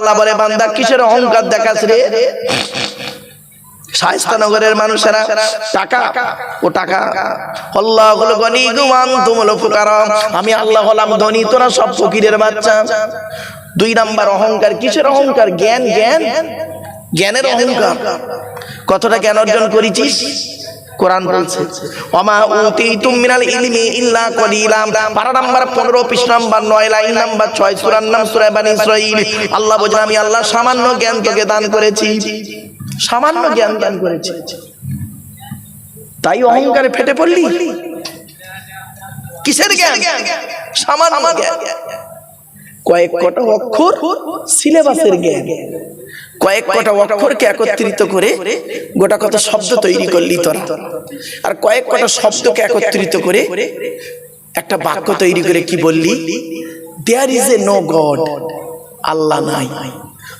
আল্লাহ বলে, বান্দা কিসের অহংকার দেখাস রে? শায়স্তানগরের মানুষেরা, টাকা, ও টাকা। আল্লাহ হলো গনি গুমান তুমলো ফুকারা। আমি আল্লাহ হলাম ধনী, তোরা সব ফকিরের বাচ্চা। দুই নাম্বার, অহংকার। কিসের অহংকার? জ্ঞান জ্ঞান। জ্ঞানের অহংকার। কতটা জ্ঞান অর্জন করেছিস? কোরআন বলছে। ওমা উতিতুম মিনাল ইলমি ইল্লা কলিলাম পারা নাম্বার 15 পৃষ্ঠা নাম্বার 9 লাইন নাম্বার 6 সূরার নাম সূরা বানী ইসরাঈল। আল্লাহ বলেন আমি আল্লাহ সামান্য জ্ঞান তোকে দান করেছি। সামান্য জ্ঞান দান করেছি। তাই অহংকারে ফেটে পড়লি? কিসের জ্ঞান? সামান্য জ্ঞান। কয়েক কটা অক্ষর সিলেবাসের জ্ঞান। কয়েক কটা অক্ষরকে একত্রিত করে গোটা কত শব্দ তৈরি করলি তোরা আর কয়েক কটা শব্দকে একত্রিত করে একটা বাক্য তৈরি করে কি বললি? There is a no God আল্লাহ নাই।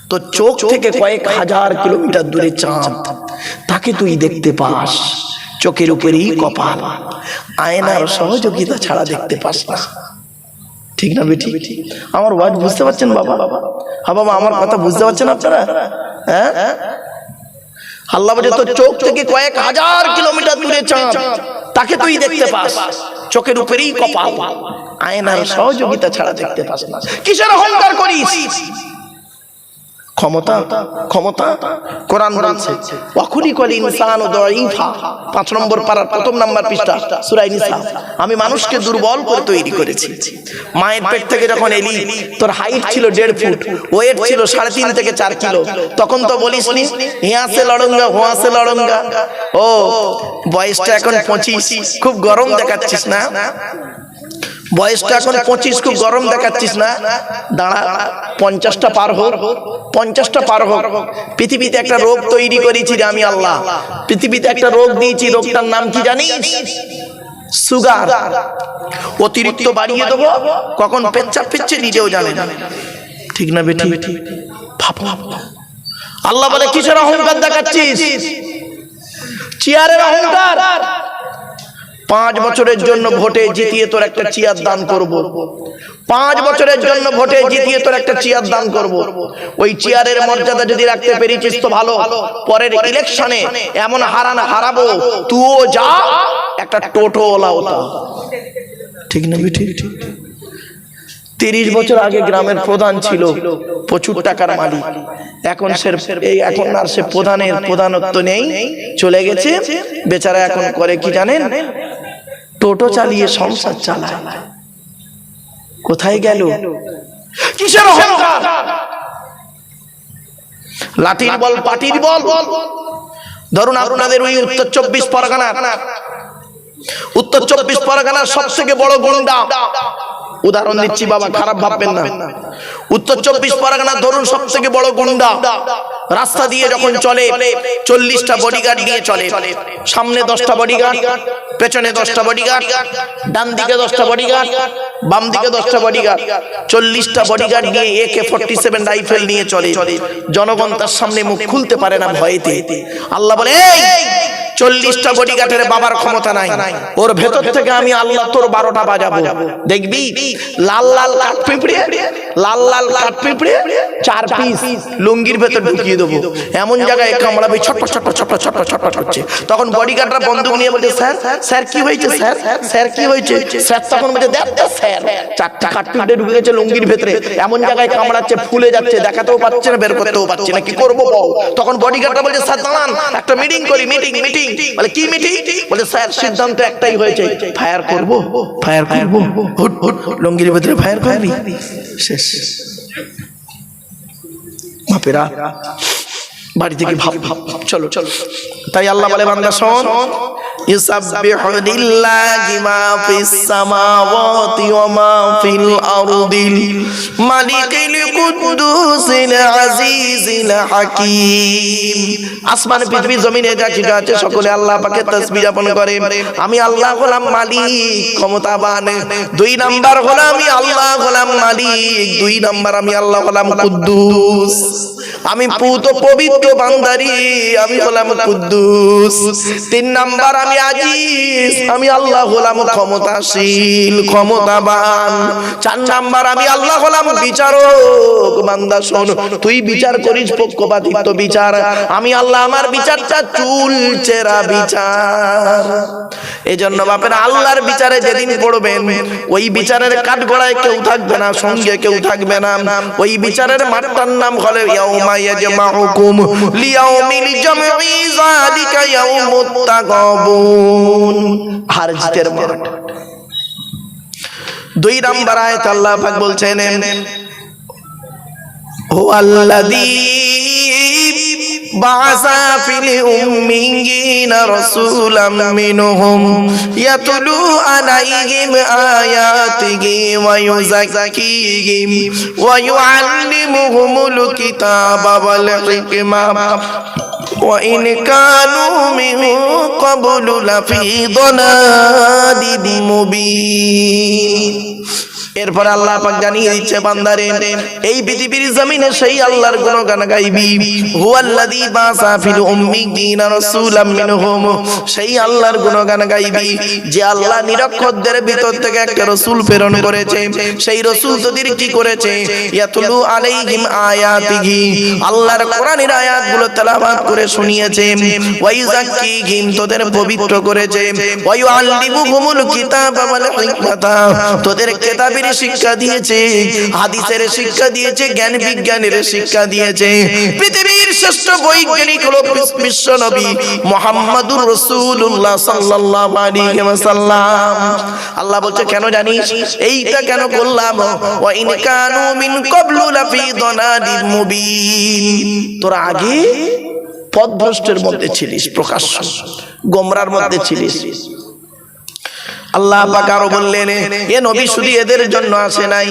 তো চোখ থেকে কয়েক হাজার কিলোমিটার দূরে চাঁদ। তাকে তুই দেখতে পাস। চোখের উপরেই কপাল। আয়নার সহযোগিতা ছাড়া দেখতে পাস না। ঠিক না বেটি আমার ওয়াজ বুঝতে পারছেন বাবা? হ্যাঁ বাবা, আমার কথা বুঝতে পারছেন আপনারা? হ্যাঁ? আল্লাহ বলে তো চোখ থেকে কয়েক হাজার কিলোমিটার দূরে চাঁদ, তাকে তুই দেখতে পাস। চোখের উপরেই কপাল। আয়নার সহযোগিতা ছাড়া দেখতে পাস না। কিসের অহংকার করিস? ক্ষমতা ক্ষমতা। কোরআন বলছে ওয়াকুলি কল ইনসানু দাঈফা পাঁচ নম্বর পারার প্রথম নাম্বার পৃষ্ঠা সূরা নিসা। আমি মানুষকে দুর্বল করে তৈরি করেছি। মায়ের পেট থেকে যখন এলি তোর হাইট ছিল দেড় ফুট ওয়েট ছিল সাড়ে তিন থেকে চার কিলো। তখন তো বলিস নি হিয়াসে লড়ঙ্গা হুয়াসে লড়ঙ্গা। ও বয়সটা এখন পঁচিশ। খুব গরম দেখাচ্ছিস না? বয়সটা এখন পঁচিশ, খুব গরম দেখাচ্ছিস না? দাঁড়া, পঞ্চাশটা পার হোক, পঞ্চাশটা পার হোক। পৃথিবীতে একটা রোগ তৈরি করেছি রে আমি আল্লাহ। পৃথিবীতে একটা রোগ দিয়েছি, রোগটার নাম কি জানিস? সুগার। অতিরিক্ত বাড়িয়ে দেবো, কখন পেচ্ছাপ ফিরছে নিজেও জানে ঠিক না বেটি ভাব ভাব। আল্লাহ বলে, কিসের অহংকার দেখাচ্ছিস? চেয়ারের অহংকার। পাঁচ বছরের জন্য ভোটে জিতিয়ে তোর একটা চেয়ার দান করব। পাঁচ বছরের জন্য ভোটে জিতিয়ে তোর একটা চেয়ার দান করব। ওই চেয়ারের মর্যাদা যদি রাখতে পেরেছিস তো ভালো। পরের ইলেকশনে এমন হারান হারাবো তুও যা একটা টোটো ওলা ঠিক না ঠিক ঠিক তিরিশ বছর আগে গ্রামের প্রধান ছিল প্রচুর টাকার মালিক। এখন সে এই এখন আর সে প্রধানের প্রধানত্ব নেই চলে গেছে বেচারা এখন করে কি জানেন? টোটো চালিয়ে সংসার চালায়। কোথায় গেল? কিসের অহংকার? লাঠির বল পাটির বল ধরুন আপনাদের ওই উত্তর চব্বিশ পরগনা উত্তর চব্বিশ পরগনার সব থেকে বড় গুন্ডা। উদাহরণ দিচ্ছি বাবা খারাপ ভাববেন না। উত্তর চব্বিশ পরগনা ধরুন সব থেকে বড় গুন্ডা। রাস্তা দিয়ে যখন চলে চল্লিশটা বডিগার্ড নিয়ে চলে সামনে দশটা বডিগার্ড পেছনে দশটা বডিগার্ড ডান দিকে দশটা বডিগার্ড বাম দিকে দশটা বডিগার্ড চল্লিশটা বডিগার্ড নিয়ে A K forty seven rifle নিয়ে চলে। জনগণ তার সামনে মুখ খুলতে পারে না ভয়েতে। আল্লাহ বলে চল্লিশটা বডিগার্ডের বাবার ক্ষমতা নাই। ওর ভেতর থেকে আমি আল্লাহ তোর বারোটা বাজাবো। দেখবি? লাল লাল কাঠ পিঁপড়ে, লাল লাল কাঠ পিঁপড়ে চার পিস লুঙ্গির ভেতর ঢুকিয়ে দেবো। এমন জায়গায় কামড়াবে ছটপট ছটপট ছটপট ছটপট ছটপট করছে তখন বডিগার্ডরা বন্দুক নিয়ে বলছে, স্যার স্যার, কি হয়েছে, স্যার? স্যার, কি হয়েছে? স্যার তখন বলছে, দেখ স্যার, চারটা কাঠ পিঁপড়ে ঢুকে গেছে লুঙ্গির ভেতরে। এমন জায়গায় কামড়াচ্ছে, ফুলে যাচ্ছে, দেখাতেও পাচ্ছে না, বের করতেও পাচ্ছে না। কি করব তখন বডিগার্ডরা বলছে, স্যার, দাঁড়ান, একটা মিটিং করি মিটিং মিটিং বলে, কি মিটিং? বলে, স্যার, সিদ্ধান্ত একটাই হয়েছে ফায়ার করব ফায়ার করব, হুট হুট লঙ্গির ভেতরে ফায়ার করবি শেষ। বাপেরা, বাড়ি থেকে ভাব ভাব, চলো চলো। তাই আল্লাহ বলে, বান্দা, শোন আসমান পৃথিবী জমিনে যা কিছু আছে সকলে আল্লাহ পাকে তাসবিহ যাপন করে আমি আল্লাহ হলাম মালিক ক্ষমতাবান۔ দুই নাম্বার হলাম আমি আল্লাহ হলাম মালিক দুই নাম্বার আমি আল্লাহ হলাম কুদ্দুস আমি পুত পবিত্র বান্দারি আমি হলাম কুদ্দুস তিন নাম্বার আমি আজিজ, আমি আল্লাহ হলাম ক্ষমতাশীল, ক্ষমতাবান। চার নাম্বার, আমি আল্লাহ হলাম বিচারক। বান্দা, শোন, তুই বিচার করিস, পক্ষপাতিত্ব বিচার। আমি আল্লাহ, আমার বিচারটা চুল চেরা বিচার। এই জন্য বাপের, আল্লাহর বিচারে যেদিন পড়বেন, ওই বিচারের কাঠগড়ায় কেউ থাকবে না, সঙ্গে কেউ থাকবে না। ওই বিচারের মাঠটার নাম হলে ইয়াউমা ইয়াজমাউকুম। লিয়াউমিল জামঈ যালিকা ইয়াউমুত তাগাবুন হার জিতের মাঠ দুই নাম্বার আয়াত আল্লাহ পাক বলছেন هو الذي بعث في الأميين رسولا منهم يتلو عليهم آياته ويزكيهم ويعلمهم الكتاب والحكمة وإن كانوا من قبل لفي ضلال مبين এরপর আল্লাহ পাক জানিয়ে দিচ্ছে, বান্দারে, এই পৃথিবীর জমিনে সেই আল্লাহর গুণগান গাইবি। হুয়াল্লাযী বাসা ফিল উম্মিয়িনা রাসূলাম মিনহুম। সেই আল্লাহর গুণগান গাইবি, যে আল্লাহ নিরক্ষরদের ভিতর থেকে একটা রাসূল প্রেরণ করেছে। সেই রাসূল তোদের কি করেছে? ইয়াতুলু আলাইহিম আয়াতিহি। আল্লাহর কোরআনের আয়াতগুলো তেলাওয়াত করে শুনিয়েছে। ওয়া ইউযাক্কিহিম তোদের পবিত্র করেছে। ওয়া ইউআল্লিমুহুমুল কিতাবা ওয়াল হিকমাতা। তোদের কিতাবের শিক্ষা দিয়েছে, হাদিসের শিক্ষা দিয়েছে, জ্ঞান বিজ্ঞানের শিক্ষা দিয়েছে। পৃথিবীর শ্রেষ্ঠ বৈজ্ঞানিক হলো বিশ্ব নবী মুহাম্মাদুর রাসূলুল্লাহ সাল্লাল্লাহু আলাইহি ওয়াসাল্লাম। আল্লাহ বলছে, কেন জানিস? এইটা কেন করলাম? ওয়া ইন কানু মিন ক্বাবলু মুবিন। তোরা আগে পথভ্রষ্টের মধ্যে ছিলিস, প্রকাশ্য, গোমরার মধ্যে ছিলিস। আল্লাহ পাক আরও বললেন, এ নবী শুধু এদের জন্য আসে নাই,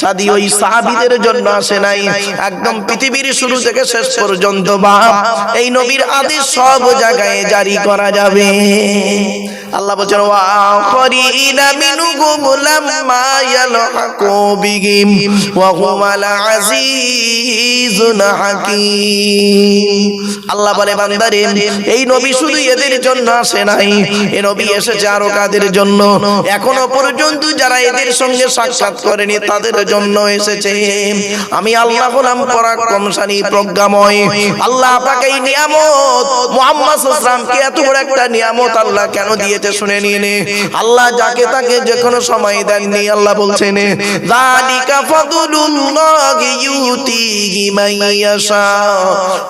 সাদি ওই সাহাবীদের জন্য আসে নাই, একদম পৃথিবীর শুরু থেকে শেষ পর্যন্ত বাপ, এই নবীর আদেশ সব জায়গায় জারি করা যাবে। আল্লাহ বলছেন, ওয়া আখরিনা মিনহুম লাম্মা ইয়ালহাকু বিহিম, ওয়া হুয়াল আজিজুন হাকীম। আল্লাহ বলে, বান্দারে, এই নবী শুধু এদের জন্য আসে নাই, এ নবী এসেছে আরও কাদের জন্য? এখনও পর্যন্ত যারা এদের সঙ্গে সাক্ষাৎ করেনি তাদের জন্য এসেছে আমি আল্লাহ হলাম পরাক্রমশালী প্রজ্ঞাময়। আল্লাহ আপনাকে এই নিয়ামত মুহাম্মদ সাল্লামকে এত বড় একটা নিয়ামত আল্লাহ কেন দিয়েছে শুনে নিন। আল্লাহ যাকে তাকে যে কোনো সময় দেননি আল্লাহ বলছেন যালিকা ফাদলুল্লাহি ইউতিহি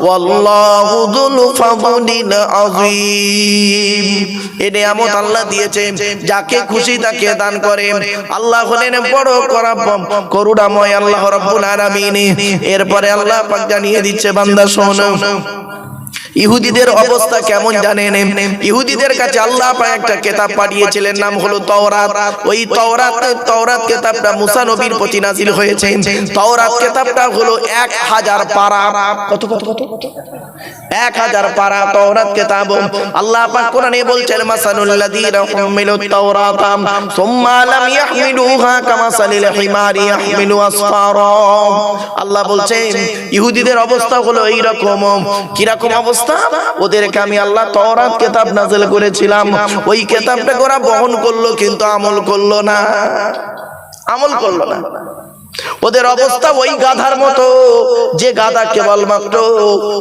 ওয়াল্লাহু যুল ফাদলিল আযীম। এই নিয়ামত আল্লাহ দিয়েছে যাকে খুশি তাকে দান করে আল্লাহ হলেন বড় করাপম করুণাময় আল্লাহ রব্বুল আলামিন। এরপরে আল্লাহ পাক জানিয়ে দিচ্ছে বান্দা শোন। ইহুদিদের অবস্থা কেমন জানেন? ইহুদিদের কাছে আল্লাহ একটা কিতাব পাঠিয়েছিলেন, নাম হলো তাওরাত। ওই তাওরাত তাওরাত কিতাবটা মুসা নবীর প্রতি নাজিল হয়েছে। তাওরাত কিতাবটা হলো 1000 পারা। কত কত কত এক হাজার পারা তাওরাত কিতাব। আল্লাহ পাক কোরআনে বলছেন মাসানুল লাযীনা হুমিলুত তাওরাতা, সুম্মা লাম ইয়াহমিলুহা কামাসালিল হিমারি ইয়াহমিলু আসফারা। আল্লাহ বলছেন, ইহুদিদের অবস্থা হলো এই রকম কি রকম অবস্থা? ওদেরকে আমি আল্লাহ তওরাত কিতাব নাযিল করেছিলাম। ওই কিতাবটাকে ওরা বহন করল, কিন্তু আমল করল না। আমল করল না। ওদের অবস্থা ওই গাধার মতো। যে গাধা কেবলমাত্র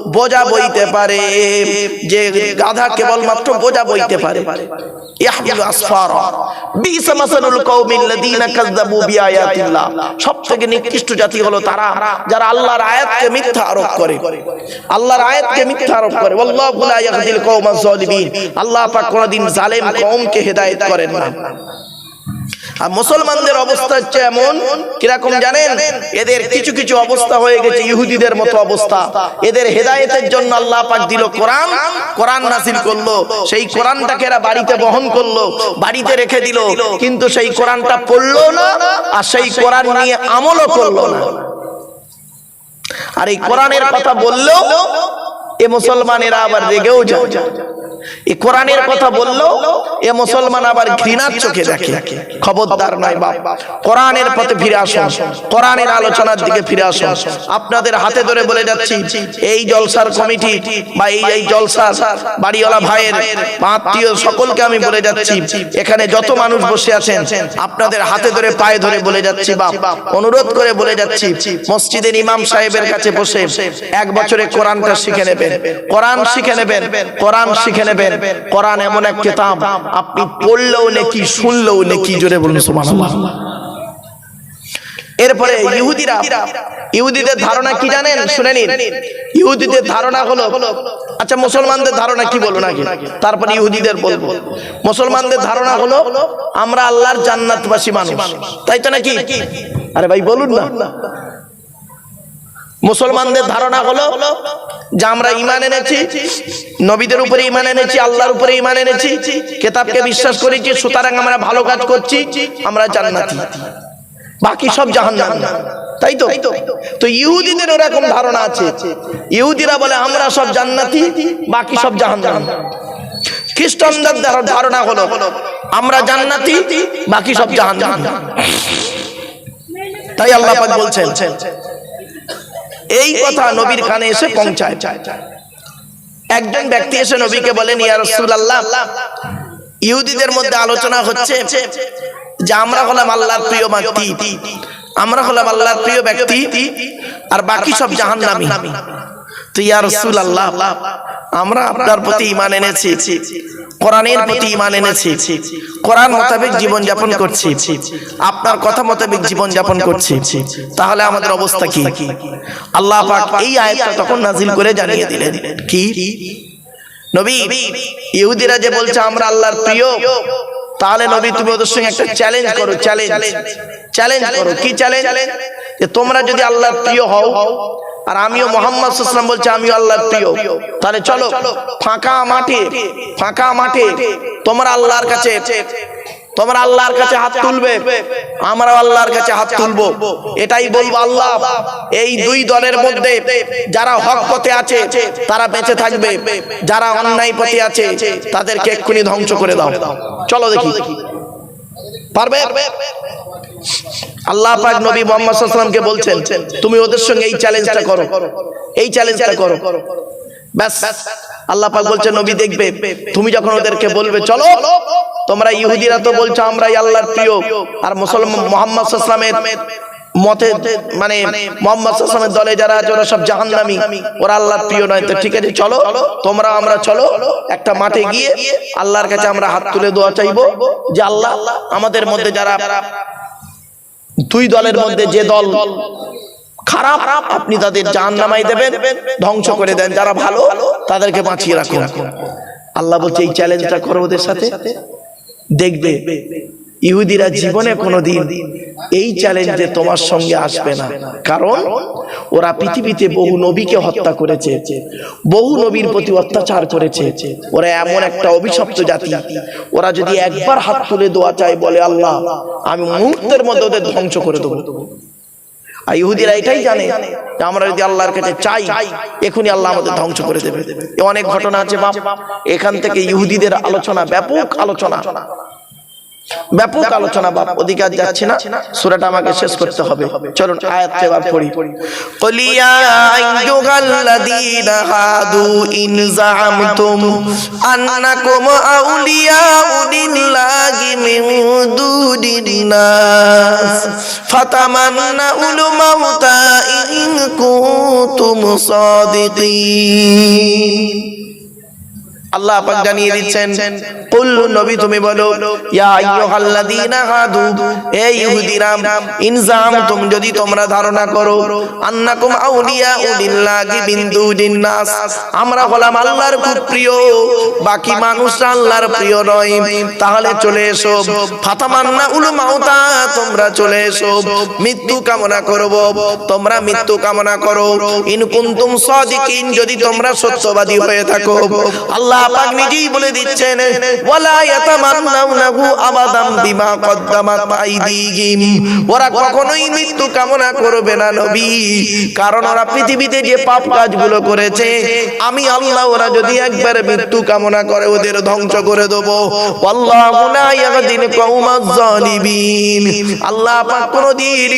বোঝা বইতে পারে, যে গাধা কেবলমাত্র বোঝা বইতে পারে। আল্লাহর আরোপ করে। আল্লাহ কোনদিন জালেম কওমকে হেদায়েত করেন না। আর মুসলমানদের অবস্থা হচ্ছে এমন, কীরকম জানেন? এদের কিছু কিছু অবস্থা হয়ে গেছে, ইহুদিদের মতো অবস্থা। এদের হেদায়েতের জন্য আল্লাহ পাক দিল কোরআন কোরআন নাসিল করল। সেই কোরআনটাকে এরা বাড়িতে বহন করল, বাড়িতে রেখে দিল। কিন্তু সেই কোরআনটা পড়ল না, আর সেই কোরআন নিয়ে আমলও করল না। আর এই কোরআনের কথা বললেও এ মুসলমানেরা আবার রেগেও যায়। এই কোরআনের কথা বলল এ মুসলমান আবার ঘৃণার চোখে দেখে। খবরদার নয় বাপ। কোরআনের পথে ফিরে আসুন। কোরআনের আলোচনার দিকে ফিরে আসুন। আপনাদের হাতে ধরে বলে যাচ্ছি এই জলসার কমিটি বা এই এই জলসার বাড়িওয়ালা ভাইয়ের আত্মীয় সকলকে আমি বলে যাচ্ছি। এখানে যত মানুষ বসে আছেন আপনাদের হাতে ধরে পায়ে ধরে বলে যাচ্ছি বাপ। অনুরোধ করে বলে যাচ্ছি। মসজিদের ইমাম সাহেবের কাছে বসে এক বছরে কোরআনটা শিখে নেবেন, কোরআন শিখে নেবেন, কোরআন শিখে নেবেন, কোরআন এমন এক কিতাব, আপনি পড়লেও নেকি, শুনলেও নেকি, জোরে বলুন, সুবহানাল্লাহ। এরপরে ইহুদিরা, ইহুদিদের ধারণা কি জানেন? শুনে নিন। ইহুদিদের ধারণা হলো আচ্ছা মুসলমানদের ধারণা কি বলব নাকি তারপরে ইহুদিদের বলব। মুসলমানদের ধারণা হলো, আমরা আল্লাহর জান্নাতবাসী মানুষ। তাই তো নাকি? আরে ভাই, বলুন না। মুসলমানদের ধারণা হলো যে আমরা ইমান এনেছি নবীদের উপরে ইমান এনেছি আল্লাহর উপরে ইমান এনেছি কেতাবকে বিশ্বাস করেছি সুতরাং আমরা ভালো কাজ করছি আমরা জান্নাতি। বাকি সব জাহান্নাম। তাই তো? তো? ইহুদিদের ওরকম ধারণা আছে। ইহুদিরা বলে আমরা সব জান্নাতি বাকি সব জাহান্নাম। খ্রিস্টানদের ধারণা হলো আমরা জান্নাতি বাকি সব জাহান্নাম। তাই আল্লাহ পাক বলছেন এই কথা নবীর কানে এসে পৌঁছায়। একজন ব্যক্তি এসে নবীকে বলেন, ইয়া রাসূলুল্লাহ, ইহুদিদের মধ্যে আলোচনা হচ্ছে যে আমরা হলাম আল্লাহর প্রিয় ব্যক্তি। আমরা হলাম আল্লাহর প্রিয় ব্যক্তি, আর বাকি সব জাহান্নামী। আমরা আপনার প্রতি ঈমান এনেছি, কোরআনের প্রতি ঈমান এনেছি, কোরআন মোতাবেক জীবন যাপন করছি, আপনার কথা মোতাবেক জীবন যাপন করছি, তাহলে আমাদের অবস্থা কি? আল্লাহ এই আয়াতটা তখন নাজিল করে জানিয়ে দিলেন, কি? নবী, ইহুদিরা যে বলছে, আমরা আল্লাহর প্রিয় তাহলে নবী তুমি ওদের সঙ্গে একটা চ্যালেঞ্জ করো চ্যালেঞ্জ চ্যালেঞ্জ করো, কি চ্যালেঞ্জ যে তোমরা যদি আল্লাহর প্রিয় হও আর আমিও মোহাম্মদ সুসলাম বলছে, আমিও আল্লাহর প্রিয়। তাহলে চলো, ফাঁকা মাঠে ফাঁকা মাঠে তোমরা আল্লাহর কাছে, তোমরা আল্লাহর কাছে হাত তুলবে আমরা আল্লাহর কাছে হাত তুলবো। এটাই বলব আল্লাহ, এই দুই দলের মধ্যে যারা হক পথে আছে, তারা বেঁচে থাকবে। যারা অন্যায় পথে আছে, তাদেরকে এক্ষুনি ধ্বংস করে দাও। চলো দেখি। পারবে? আল্লাহ পাক নবী মোহাম্মদ সাল্লামকে বলছেন, তুমি ওদের সঙ্গে এই চ্যালেঞ্জটা করো। এই চ্যালেঞ্জটা করো। ব্যাস, আল্লাহ পাক বলছেন, নবী দেখবে, তুমি যখন ওদেরকে বলবে, চলো, তোমরা ইহুদিরা তো বলছো আমরাই আল্লাহর প্রিয়, আর মুসলমান মোহাম্মদ সাল্লামের মতে মানে মোহাম্মদ সাল্লামের দলে যারা আছে, ওরা সব জাহান্নামী, ওরা আল্লাহর প্রিয় নয়। তো ঠিক আছে, চলো, তোমরা আমরা চলো, একটা মাঠে গিয়ে আল্লাহর কাছে আমরা হাত তুলে দোয়া চাইব যে আল্লাহ আমাদের মধ্যে যারা দুই দলের মধ্যে যে দল খারাপ আপনি তাদের জান নামাই দেবেন ধ্বংস করে দেন। যারা ভালো তাদেরকে বাঁচিয়ে রাখুন। আল্লাহ বলছে এই চ্যালেঞ্জটা করো ওদের সাথে দেখবে। ইহুদিরা জীবনে কোনোদিন এই চ্যালেঞ্জে তোমার সঙ্গে আসবে না। কারণ ওরা পৃথিবীতে বহু নবীকে হত্যা করেছে। বহু নবীর প্রতি অত্যাচার করেছে। ওরা এমন একটা অভিশপ্ত জাতি। ওরা যদি একবার হাত তুলে দোয়া চায় বলে আল্লাহ আমি মুহূর্তের মধ্যে ওদের ধ্বংস করে দেবো। আর ইহুদিরা এটাই জানে আমরা যদি আল্লাহর কাছে চাই এখনই আল্লাহ আমাদের ধ্বংস করে দেবে। অনেক ঘটনা আছে বাপ। এখান থেকে ইহুদিদের আলোচনা ব্যাপক আলোচনা ব্যাপক আলোচনা বাপ অধিকার যাচ্ছে না। সুরাটা আমাকে শেষ করতে হবে। চলুন আয়াত এবার পড়ি। কলিয়া আইয়ুহাল্লাযীনা হাদু ইন জামতুম আননাকুম আউলিয়া উদিল্লাহি মিন দুনিনাস ফাতামান্নাউল মাউতা ইন কুনতুম সাদিকিন আল্লাহ পাক জানিয়ে দিচ্ছেন, কুল নবী তুমি বলো, ইয়া আইয়ুহাল্লাযীনা হাদু হে ইহুদিরা ইনজাম তুমি যদি তোমরা ধারণা করো, আন্নাকুম আউলিয়া উলিল্লাহি দুনিন নাস। আমরা হলাম আল্লাহর খুব প্রিয়, বাকি মানুষ আল্লাহর প্রিয় নয়। তাহলে চলে এসো ফাতামান্না উল মাউতা, তোমরা চলে এসো, মৃত্যু কামনা করব, তোমরা মৃত্যু কামনা করো। ইন কুনতুম সাদিকিন, যদি তোমরা সত্যবাদী হয়ে থাকো, আল্লাহ পাক নিজেই বলে দিচ্ছেন, ওয়ালা ইয়াতামান্নাউনাহু আবাদাম বিমা কদ্দামাত আইদিহিম। ওরা কখনোই মৃত্যু কামনা করবে না নবী। কারণ ওরা পৃথিবীতে যে পাপ কাজগুলো করেছে, আমি আল্লাহ, ওরা যদি একবার মৃত্যু কামনা করে, ওদের ধ্বংস করে দেব। আল্লাহু লা ইয়াহদিল কওমাজ জালিমিন আল্লাহ পাক কোনদিন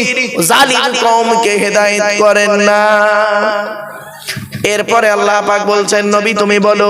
জালিম কওমকে হেদায়েত করেন না। এরপরে আল্লাহ পাক বলছেন, নবী, তুমি বলো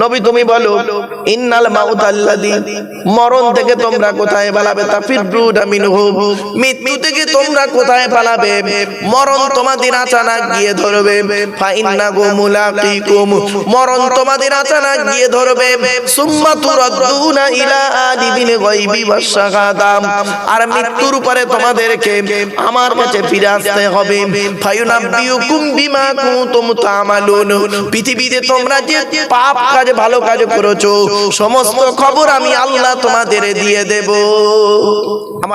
নবী তুমি বলো ইন্নাল মাউত আল্লাযী মরণ থেকে তোমরা কোথায় পালাবে? তাফিরুনা মিনহু মৃত্যু থেকে তোমরা কোথায় পালাবে? মরণ তোমাদের আচানক গিয়ে ধরবে। ফা ইন্নাগু মুলাকিকুম মরণ তোমাদের আচানক গিয়ে ধরবে। সুম্মা তুরাদ্দুনা ইলা আলিমিল গায়বি ওয়াস শাহাদা আর মৃত্যুর পরে তোমাদেরকে আমার কাছে ফিরে আসতে হবে। ফায়ুনাব্বিউকুম বিমা কুনতুম তামালুন পৃথিবীতে তোমরা যে পাপ কাজ ভালো কাজ করেছ। সমস্ত খবর আমি আল্লাহ তোমাদের দিয়ে দেব।